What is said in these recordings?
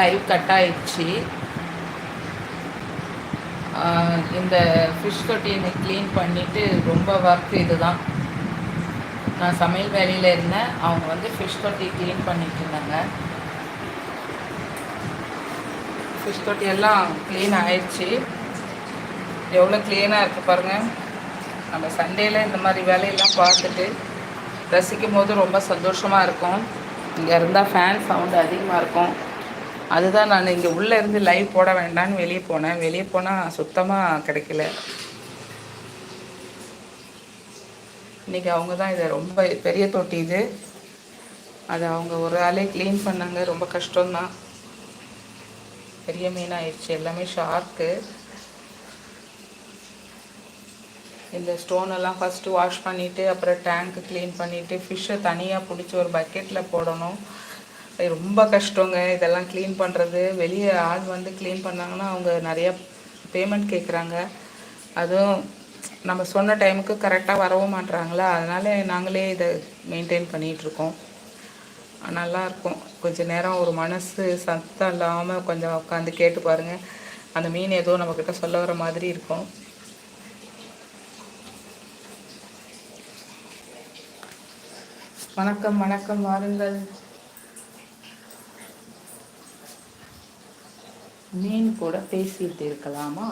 Live cut ஆயிடுச்சு. இந்த fish தொட்டியை க்ளீன் பண்ணிவிட்டு ரொம்ப ஒர்க் இது தான் நான் சமையல் வேலையில் இருந்தேன். அவங்க வந்து ஃபிஷ் தொட்டி க்ளீன் பண்ணிட்டு இருந்தாங்க. ஃபிஷ் தொட்டி எல்லாம் க்ளீன் ஆயிடுச்சு. எவ்வளோ க்ளீனாக இருக்குது பாருங்கள் நம்ம சண்டேயில் இந்த மாதிரி வேலையெல்லாம் பார்த்துட்டு ரசிக்கும் போது ரொம்ப சந்தோஷமாக இருக்கும். இங்கே இருந்தால் ஃபேன் சவுண்டு அதிகமாக இருக்கும். அதுதான் நான் இங்கே உள்ளே இருந்து லைவ் போட வேண்டாம்னு வெளியே போனேன். வெளியே போனால் சுத்தமாக கிடைக்கல. இன்றைக்கி அவங்க தான் இதை ரொம்ப பெரிய தொட்டி இது. அதை அவங்க ஒரு ஆளே க்ளீன் பண்ணாங்க. ரொம்ப கஷ்டம்தான். பெரிய மீன் ஆயிடுச்சு எல்லாமே ஷார்க்கு இந்த ஸ்டோனெல்லாம் ஃபஸ்ட்டு வாஷ் பண்ணிவிட்டு அப்புறம் டேங்க்கு க்ளீன் பண்ணிவிட்டு ஃபிஷ்ஷை தனியாக பிடிச்சி ஒரு பக்கெட்டில் போடணும். ரொம்ப கஷ்டங்க. இதெல்லாம் க்ளீன் பண்ணுறது வெளியே ஆள் வந்து க்ளீன் பண்ணாங்கன்னா அவங்க நிறையா பேமெண்ட் கேட்குறாங்க அதுவும் நம்ம சொன்ன டைமுக்கு கரெக்டாக வரவும் மாட்டுறாங்களா அதனால் நாங்களே இதை மெயின்டைன் பண்ணிகிட்ருக்கோம் நல்லாயிருக்கும் கொஞ்சம் நேரம் ஒரு மனசு சத்தம் இல்லாமல் கொஞ்சம் உட்காந்து கேட்டு பாருங்கள் அந்த மீன் ஏதோ நம்மக்கிட்ட சொல்ல வர மாதிரி இருக்கும். வணக்கம் வணக்கம். வாருங்கள். மீன் கூட பேசிட்டு இருக்கலாமா?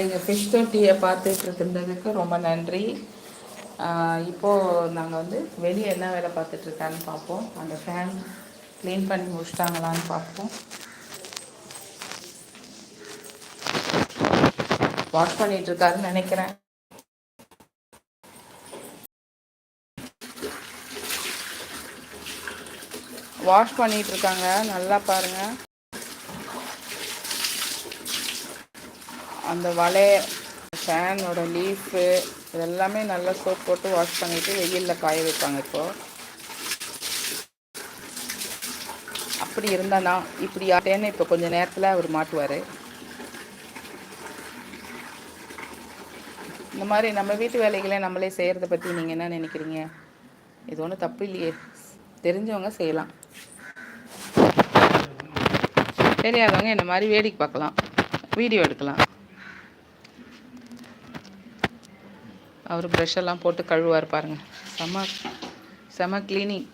எங்கள் ஃபிஷ் தொட்டியை பார்த்துட்டு இருந்ததுக்கு ரொம்ப நன்றி. இப்போது நாங்கள் வந்து வெளியே என்ன வேலை பார்த்துட்ருக்கான்னு பார்ப்போம். அந்த ஃபேன் க்ளீன் பண்ணி முடிச்சிட்டாங்களான்னு பார்ப்போம். வாஷ் பண்ணிகிட்ருக்காருன்னு நினைக்கிறேன். வாஷ் பண்ணிகிட்ருக்காங்க நல்லா பாருங்கள் அந்த வலை ஃபேனோட லீஃபு இதெல்லாமே நல்லா சோப் போட்டு வாஷ் பண்ணிவிட்டு வெயிலில் காய வைப்பாங்க இப்போது அப்படி இருந்தானா இப்படி ஆட்டேன்னு இப்போ கொஞ்சம் நேரத்தில் அவர் மாட்டுவார். இந்த மாதிரி நம்ம வீட்டு வேலைகளை நம்மளே செய்கிறத பற்றி நீங்கள் என்ன நினைக்கிறீங்க? இது ஒன்றும் தப்பு இல்லையே. தெரிஞ்சவங்க செய்யலாம். தெரியாதவங்க இந்த மாதிரி வேடிக்கை பார்க்கலாம். வீடியோ எடுக்கலாம். அவர் ப்ரெஷ்ஷெல்லாம் போட்டு கழுவார் பாருங்கள் செம செம க்ளீனிங்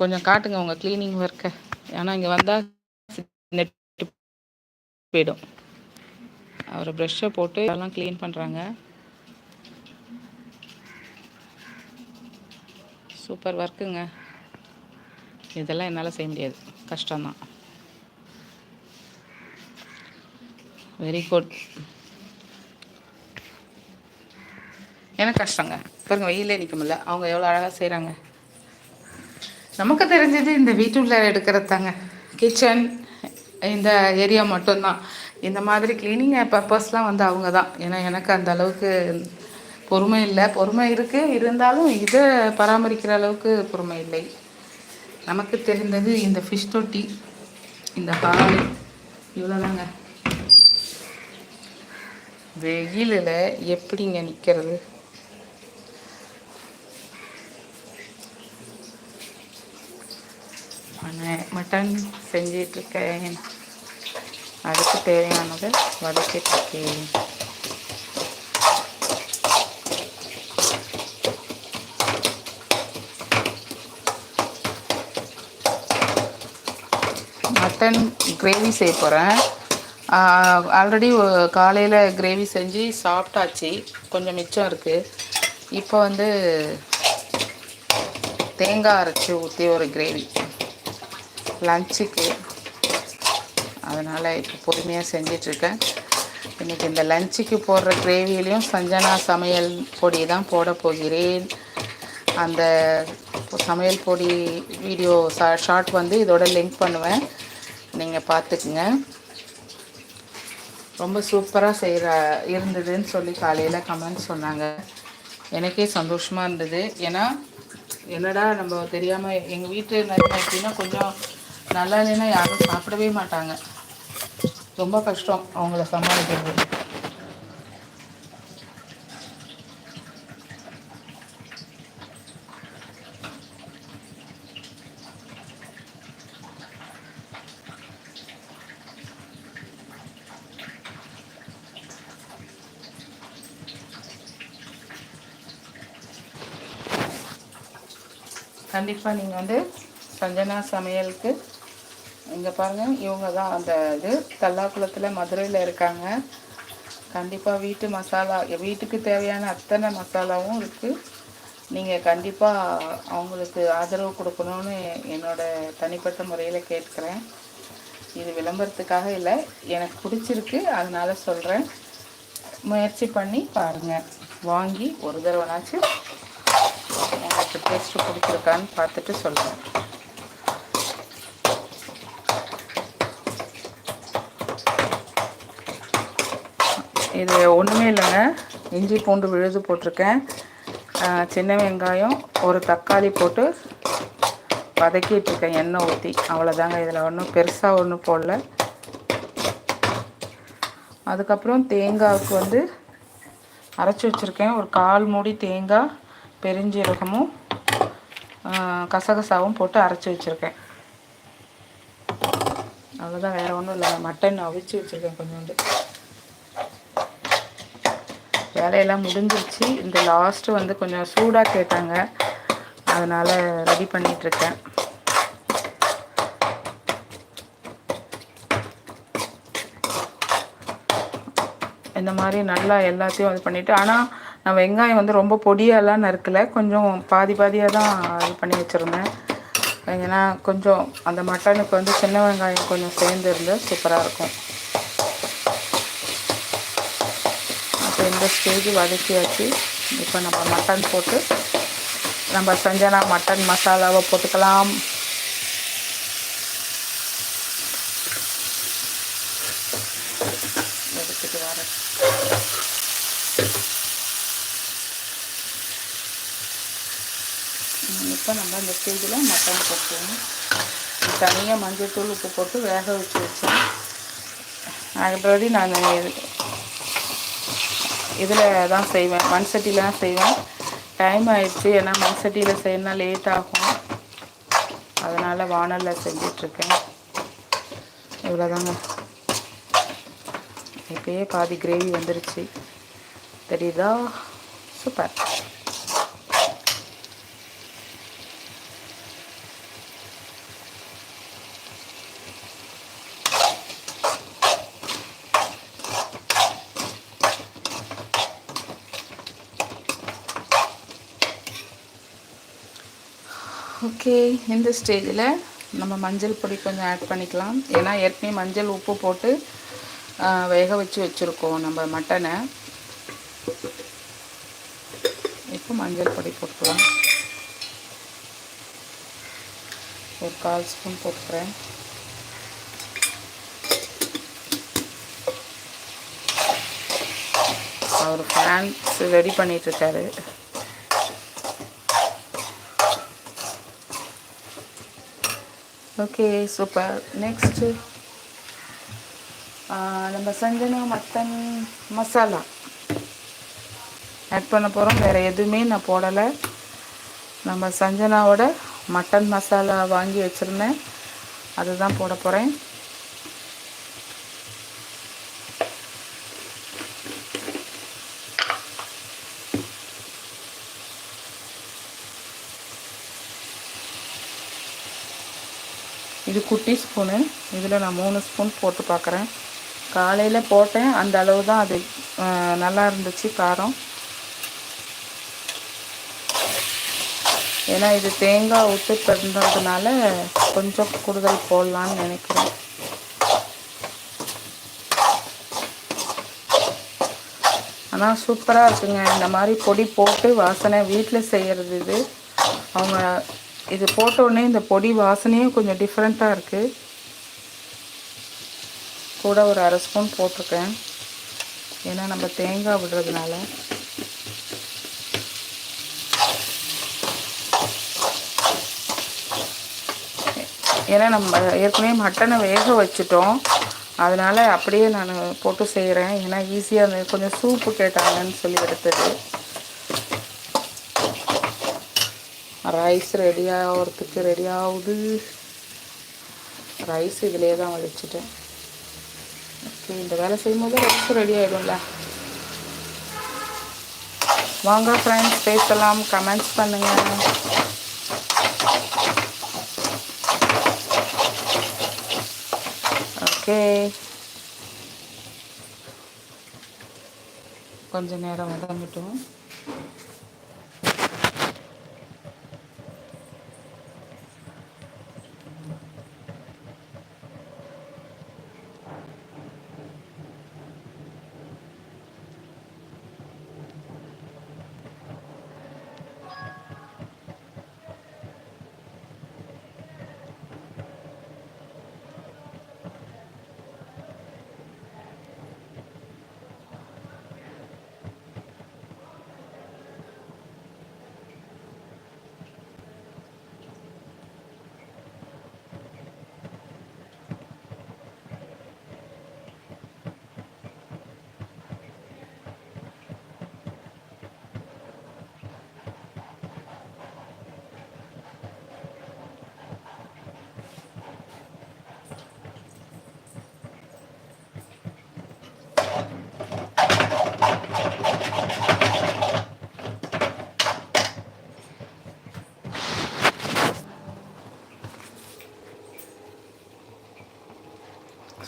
கொஞ்சம் காட்டுங்க உங்கள் க்ளீனிங் ஒர்க்கை ஏன்னா இங்கே வந்தால் நெட்டு போயிடும். அவரை ப்ரெஷ்ஷை போட்டு இதெல்லாம் க்ளீன் பண்ணுறாங்க சூப்பர் ஒர்க்குங்க இதெல்லாம் என்னால் செய்ய முடியாது. கஷ்டம்தான். வெரி குட் எனக்கு கஷ்டங்க? பாருங்க வெயிலே நிற்க முடியல. அவங்க எவ்வளோ அழகாக செய்கிறாங்க நமக்கு தெரிஞ்சது இந்த வீட்டுள்ள எடுக்கிறது தாங்க. கிச்சன் இந்த ஏரியா மட்டும்தான். இந்த மாதிரி கிளீனிங் பர்பஸ்லாம் வந்து அவங்க தான் ஏன்னா எனக்கு அந்த அளவுக்கு பொறுமை இல்லை. பொறுமை இருக்குது இருந்தாலும் இதை பராமரிக்கிற அளவுக்கு பொறுமை இல்லை. நமக்கு தெரிந்தது இந்த ஃபிஷ் தொட்டி இந்த ஹால் இவ்வளோதாங்க வெயிலில் எப்படிங்க நிற்கிறது மட்டன் செஞ்சிட்ருக்கேன் அதுக்கு தேவையானதை வதக்கிட்டுருக்கேன் மட்டன் கிரேவி செய்ய போகிறேன் ஆல்ரெடி காலையில் கிரேவி செஞ்சு சாப்பிட்டாச்சு கொஞ்சம் மிச்சம் இருக்குது இப்போ வந்து தேங்காய் அரைச்சி ஊற்றி ஒரு கிரேவி லஞ்சுக்கு அதனால் இப்போ பொறுமையாக செஞ்சிட்ருக்கேன். இன்றைக்கி இந்த லஞ்சுக்கு போடுற கிரேவிலையும் சஞ்சனா சமையல் பொடி தான் போட போகிறேன். அந்த சமையல் பொடி வீடியோ ஷார்ட் வந்து இதோட லிங்க் பண்ணுவேன். நீங்கள் பார்த்துக்குங்க ரொம்ப சூப்பராக செய்கிற இருந்ததுன்னு சொல்லி காலையில் கமெண்ட் சொன்னாங்க. எனக்கே சந்தோஷமாக இருந்தது. ஏன்னா என்னடா நம்ம தெரியாமல் எங்கள் வீட்டு நிறைய எப்படின்னா கொஞ்சம் நல்லா இல்லைன்னா யாரும் சாப்பிடவே மாட்டாங்க. ரொம்ப கஷ்டம் அவங்கள சமாளிக்கிறது. கண்டிப்பாக நீங்கள் வந்து சஞ்சனா சமையலுக்கு இங்கே பாருங்கள் இவங்க தான் அந்த இது. தல்லாக்குளத்தில் மதுரையில் இருக்காங்க. கண்டிப்பாக வீட்டு மசாலா வீட்டுக்கு தேவையான அத்தனை மசாலாவும் இருக்குது நீங்கள் கண்டிப்பாக அவங்களுக்கு ஆதரவு கொடுக்கணும்னு என்னோட தனிப்பட்ட முறையில் கேட்குறேன். இது விளம்பரத்துக்காக இல்லை எனக்கு பிடிச்சிருக்கு அதனால் சொல்கிறேன் முயற்சி பண்ணி பாருங்கள் வாங்கி ஒரு தடவைனாச்சும் உங்களுக்கு டேஸ்ட்டு பிடிச்சிருக்கான்னு பார்த்துட்டு சொல்கிறேன் இது ஒன்றுமே இல்லைங்க. இஞ்சி பூண்டு விழுது போட்டிருக்கேன். சின்ன வெங்காயம் ஒரு தக்காளி போட்டு வதக்கிட்டுருக்கேன் எண்ணெய் ஊற்றி அவ்வளோதாங்க இதில் ஒன்றும் பெருசாக ஒன்றும் போடல. அதுக்கப்புறம் தேங்காய்க்கு வந்து அரைச்சி வச்சுருக்கேன். ஒரு கால் மூடி தேங்காய் பெருஞ்சீரகமும் கசகசாவும் போட்டு அரைச்சி வச்சுருக்கேன். அவ்வளோதான் வேறு ஒன்றும் இல்லை மட்டன் அவிச்சு வச்சுருக்கேன் கொஞ்சோண்டு. வேலையெல்லாம் முடிஞ்சிருச்சு. இந்த லாஸ்ட்டு வந்து கொஞ்சம் சூடாக கேட்டாங்க. அதனால் ரெடி பண்ணிகிட்ருக்கேன் இந்த மாதிரி நல்லா எல்லாத்தையும் இது பண்ணிவிட்டு ஆனால் நான் வெங்காயம் வந்து ரொம்ப பொடியாலாம் நறுக்கலை. கொஞ்சம் பாதி பாதியாக தான் இது பண்ணி வச்சுருந்தேன். ஏன்னா கொஞ்சம் அந்த மட்டனுக்கு வந்து சின்ன வெங்காயம் கொஞ்சம் சேர்ந்து இருந்தால் சூப்பராக இருக்கும். இப்போ இந்த ஸ்டேஜ் வதக்கியாச்சு இப்போ நம்ம மட்டன் போட்டு நம்ம செஞ்சனா மட்டன் மசாலாவை போட்டுக்கலாம். எடுத்துட்டு வரேன். இப்போ நம்ம இந்த ஸ்டேஜில் மட்டன் போட்டுக்கணும். தனியாக மஞ்சள் தூள் உப்பு போட்டு வேக வச்சு வச்சேன். ஆல்ரெடி நான் இதில் தான் செய்வேன். மண் சட்டியில் தான் செய்வேன். டைம் ஆயிடுச்சு. ஏன்னா மண் சட்டியில் செய்யணும்னா லேட் ஆகும். அதனால் வானலில் செஞ்சிட்ருக்கேன். இவ்வளோதாங்க இப்போயே பாதி கிரேவி வந்துருச்சு. தெரியுதா? சூப்பர் ஓகே இந்த ஸ்டேஜில் நம்ம மஞ்சள் பொடி கொஞ்சம் ஆட் பண்ணிக்கலாம். ஏன்னா ஏற்கனவே மஞ்சள் உப்பு போட்டு வேக வச்சு வச்சுருக்கோம் நம்ம மட்டனை. இப்போ மஞ்சள் பொடி போட்டுக்கலாம். ஒரு கால் ஸ்பூன் போட்டுக்கிறேன். அவர் ஃபேன்ஸ் ரெடி பண்ணிகிட்ருக்காரு ஓகே சூப்பர் நெக்ஸ்ட்டு நம்ம சஞ்சனா மட்டன் மசாலா. ஆட் பண்ண போகிறோம் வேறு எதுவுமே நான் போடலை. நம்ம சஞ்சனாவோட மட்டன் மசாலா வாங்கி வச்சுருந்தேன். அதுதான் போட போகிறேன் குட்டி ஸ்பூனு. இதில் நான் மூணு ஸ்பூன் போட்டு பார்க்குறேன். காலையில் போட்டேன். அந்த அளவு தான் அது நல்லா இருந்துச்சு காரம். ஏன்னா இது தேங்காய் ஊற்றி பிறந்ததுனால கொஞ்சம் கூடுதல் போடலான்னு நினைக்கிறேன். ஆனால் சூப்பராக இருக்குங்க. இந்த மாதிரி பொடி போட்டு வாசனை வீட்டில் செய்கிறது இது. அவங்க இது போட்டோடனே இந்த பொடி வாசனையும் கொஞ்சம் டிஃப்ரெண்ட்டாக இருக்குது கூட ஒரு அரை ஸ்பூன் போட்டிருக்கேன். ஏன்னா நம்ம தேங்காய் விடுறதுனால. ஏன்னா நம்ம ஏற்கனவே மட்டனை வேக வச்சுட்டோம். அதனால் அப்படியே நான் போட்டு செய்கிறேன் ஏன்னா ஈஸியாக கொஞ்சம் சூப்பு கேட்டாங்கன்னு சொல்லி எடுத்தது. ரைஸ் ரெடி ஆகிறதுக்கு ரெடி ஆகுது ரைஸ் இதிலே தான் வடிச்சிட்டேன். ஓகே இந்த வேலை செய்யும்போது ரைஸ் ரெடி ஆகிடும்ல வாங்க ஃப்ரெண்ட்ஸ் பேசலாம். கமெண்ட்ஸ் பண்ணுங்கள் ஓகே கொஞ்சம் நேரம் வதங்கட்டும்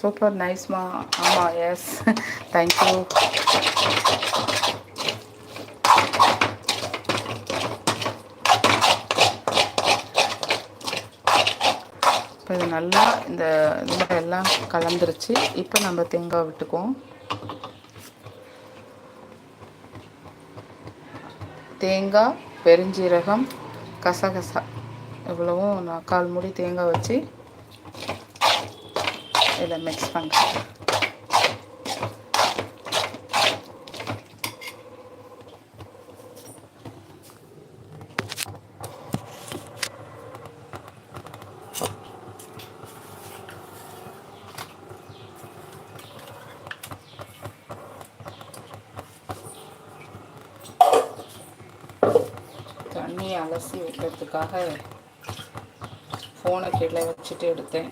சூப்பர் நைஸ்மா ஆமாம் எஸ் தேங்க்யூ இப்போ இது நல்லா இந்த இதில் எல்லாம் கலந்துருச்சு. இப்போ நம்ம தேங்காய் விட்டுக்குவோம். தேங்காய் பெருஞ்சீரகம் கசகசா. இவ்வளவும் நான் கால் மூடி தேங்காய் வச்சு இதில் மிக்ஸ் பண்ணுறேன் தண்ணியை அலசி வைக்கிறதுக்காக ஃபோனை கீழே வச்சுட்டு எடுத்தேன்.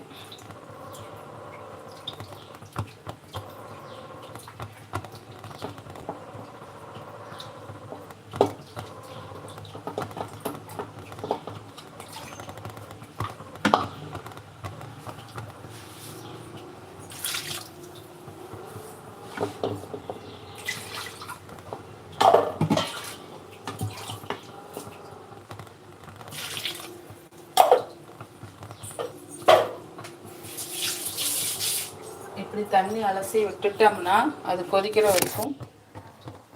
இப்படி தண்ணி அலசி விட்டுட்டோம்னா அது கொதிக்கிற வரைக்கும்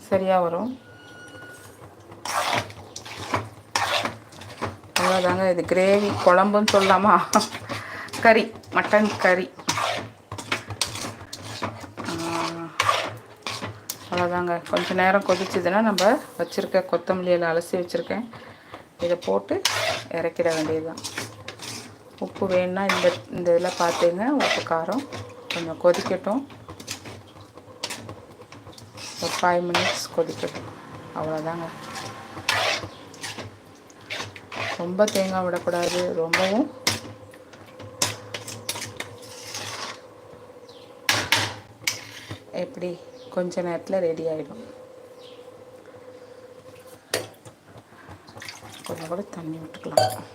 சரியாக வரும். அவ்வளோதாங்க இது கிரேவி குழம்புன்னு சொல்லாமா? கறி மட்டன் கறி. அவ்வளோதாங்க கொஞ்சம் நேரம் கொதிச்சதுன்னா நம்ம வச்சுருக்க கொத்தமல்லியில் அலசி வச்சுருக்கேன். இதை போட்டு இறக்கிட வேண்டியதுதான். உப்பு வேணும்னா இந்த இந்த இதில் பார்த்துங்க. உப்பு காரம் கொஞ்சம் கொதிக்கட்டும். ஒரு ஃபைவ் மினிட்ஸ் கொதிக்கட்டும். அவ்வளோதாங்க ரொம்ப தேங்காய் விடக்கூடாது. ரொம்பவும். எப்படி? கொஞ்ச நேரத்தில் ரெடி ஆகிடும் கொஞ்சம் கூட தண்ணி விட்டுக்கலாம்.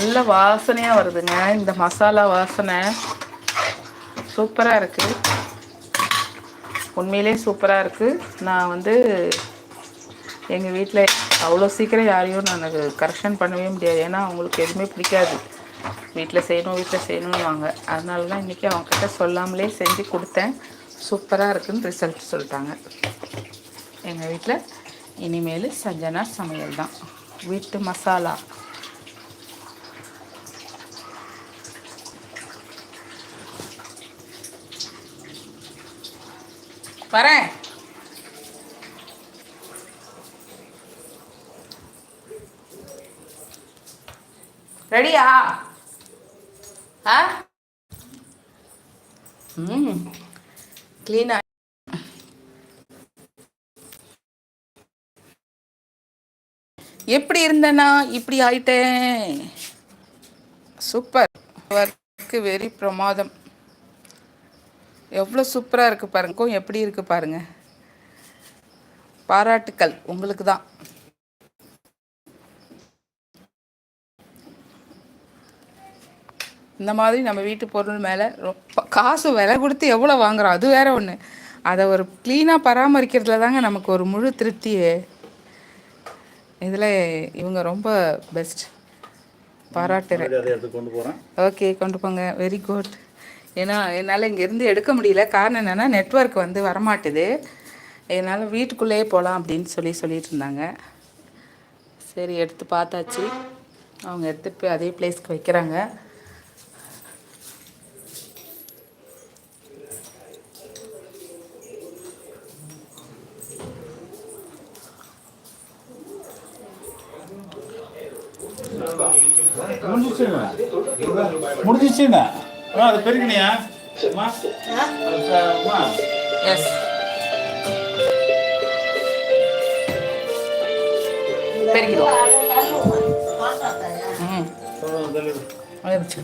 நல்ல வாசனையாக வருதுங்க. இந்த மசாலா வாசனை சூப்பராக இருக்குது உண்மையிலே சூப்பராக இருக்குது நான் வந்து எங்கள் வீட்டில் அவ்வளோ சீக்கிரம் யாரையும் நான் கரெக்ஷன் பண்ணவே முடியாது. ஏன்னா அவங்களுக்கு எதுவுமே பிடிக்காது. வீட்டில் செய்யணும் வீட்டில் செய்யணும்னு வாங்க அதனால தான் இன்றைக்கி அவங்கக்கிட்ட சொல்லாமலே செஞ்சு கொடுத்தேன். சூப்பராக இருக்குன்னு ரிசல்ட் சொல்லிட்டாங்க. எங்கள் வீட்டில் இனிமேல் சஞ்சனா சமையல் தான். வீட்டு மசாலா. வரேன். ரெடியா? ஆ? ம். க்ளீனா எப்படி இருந்தேனா? இப்படி ஆயிட்டேன். சூப்பர். ஒர்க்கு வெரி பிரமாதம். எவ்வளோ சூப்பராக இருக்குது பாருங்க. எப்படி இருக்குது பாருங்கள் பாராட்டுக்கள் உங்களுக்கு தான். இந்த மாதிரி நம்ம வீட்டு பொருள் மேலே ரொம்ப காசு விலை கொடுத்து எவ்வளோ வாங்குகிறோம் அது வேற ஒன்று அதை ஒரு க்ளீனாக பராமரிக்கிறதுல தாங்க நமக்கு ஒரு முழு திருப்தியே. இதில் இவங்க ரொம்ப பெஸ்ட் பாராட்டுறேன் ஓகே கொண்டு போங்க. வெரி குட் ஏன்னா என்னால் இங்கேருந்து எடுக்க முடியல. காரணம் என்னென்னா நெட்ஒர்க் வந்து வரமாட்டுது. என்னால் வீட்டுக்குள்ளேயே போகலாம் அப்படின்னு சொல்லி சொல்லிட்டு இருந்தாங்க. சரி எடுத்து பார்த்தாச்சு. அவங்க எடுத்துகிட்டு போய் அதே பிளேஸ்க்கு வைக்கிறாங்க. முடிஞ்சிச்சுங்க. அது பெருக்கினியா எஸ். பெருகிடும் ம். ஆயிடுச்சு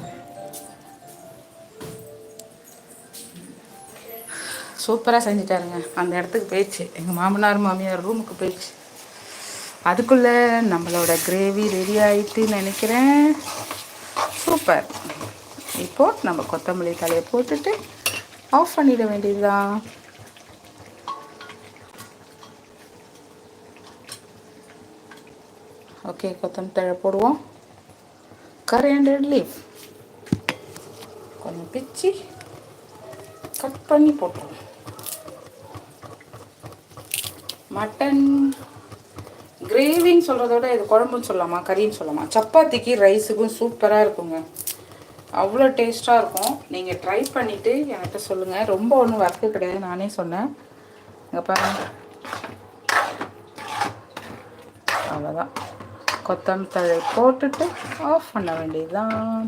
சூப்பராக செஞ்சுட்டாருங்க. அந்த இடத்துக்கு போயிடுச்சு. எங்கள் மாமனார் மாமியார் ரூமுக்கு போயிடுச்சு. அதுக்குள்ளே நம்மளோட கிரேவி ரெடி ஆகிட்டு நினைக்கிறேன். சூப்பர். இப்போது நம்ம கொத்தமல்லி தலையை போட்டுட்டு ஆஃப் பண்ணிட வேண்டியதுதான். ஓகே கொத்தமல்லி தழை போடுவோம். கரையண்டட் லீஃப் கொஞ்சம் பிச்சு கட் பண்ணி போட்டுருவோம். மட்டன் கிரேவின்னு சொல்கிறத விட இது குழம்புன்னு சொல்லலாமா கறின்னு சொல்லலாமா? சப்பாத்திக்கு ரைஸுக்கும் சூப்பராக இருக்குங்க. அவ்வளோ டேஸ்ட்டாக இருக்கும். நீங்கள் ட்ரை பண்ணிவிட்டு என்கிட்ட சொல்லுங்கள் ரொம்ப ஒன்றும் ஒர்க்கு கிடையாது. நானே சொன்னேன். இங்கே பாருங்க. அவ்வளோதான் கொத்தமல்லி தழை போட்டுட்டு ஆஃப் பண்ண வேண்டியதுதான்.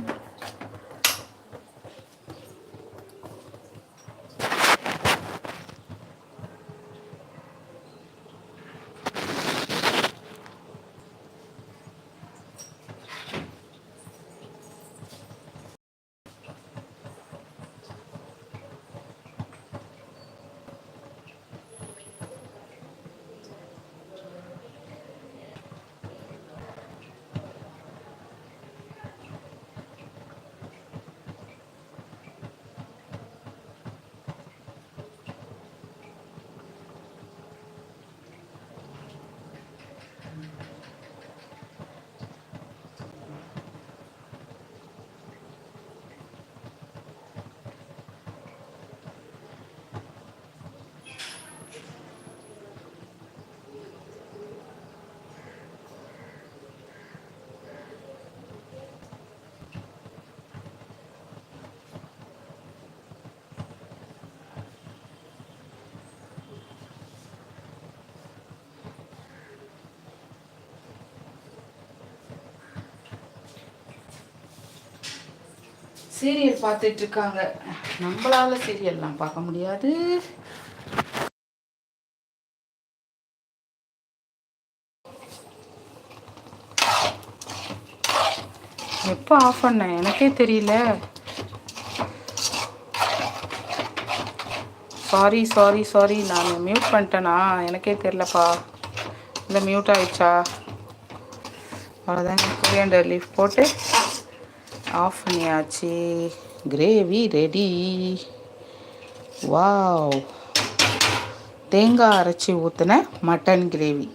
சீரியல் பார்த்துட்டு இருக்காங்க நம்மளால சீரியல்லாம் பார்க்க முடியாது. எப்போ ஆஃப் பண்ணேன் எனக்கே தெரியல. சாரி சாரி சாரி நான் மியூட் பண்ணிட்டேனா? எனக்கே தெரிலப்பா இல்லை மியூட் ஆயிடுச்சா? அவ்வளோதாங்க கொரியாண்டர் லீஃப் போட்டு ஆஃப் பண்ணியாச்சு கிரேவி ரெடி வாவ் தேங்காய் அரைச்சி ஊற்றின மட்டன் கிரேவி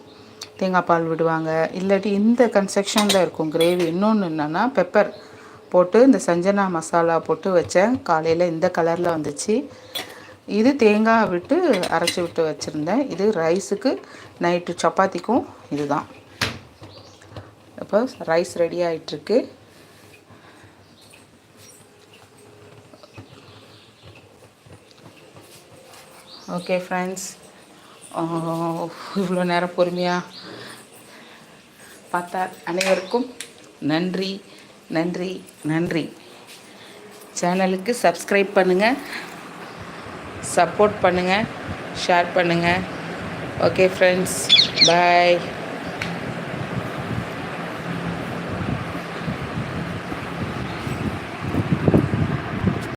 தேங்காய் பால் விடுவாங்க. இல்லாட்டி இந்த கன்ஸ்ட்ரக்ஷனில் இருக்கும் கிரேவி இன்னொன்று என்னென்னா பெப்பர் போட்டு இந்த சஞ்சனா மசாலா போட்டு வச்சேன். காலையில் இந்த கலரில் வந்துச்சு. இது தேங்காய் விட்டு அரைச்சி விட்டு வச்சுருந்தேன். இது ரைஸுக்கு நைட்டு சப்பாத்திக்கும் இதுதான். இப்போ ரைஸ் ரெடி ஆகிட்டுருக்கு ஓகே ஃப்ரெண்ட்ஸ் இவ்வளோ நேரம் பொறுமையாக பார்த்தா அனைவருக்கும் நன்றி நன்றி நன்றி. சேனலுக்கு சப்ஸ்கிரைப் பண்ணுங்கள் சப்போர்ட் பண்ணுங்கள் ஷேர் பண்ணுங்கள் ஓகே ஃப்ரெண்ட்ஸ் பாய்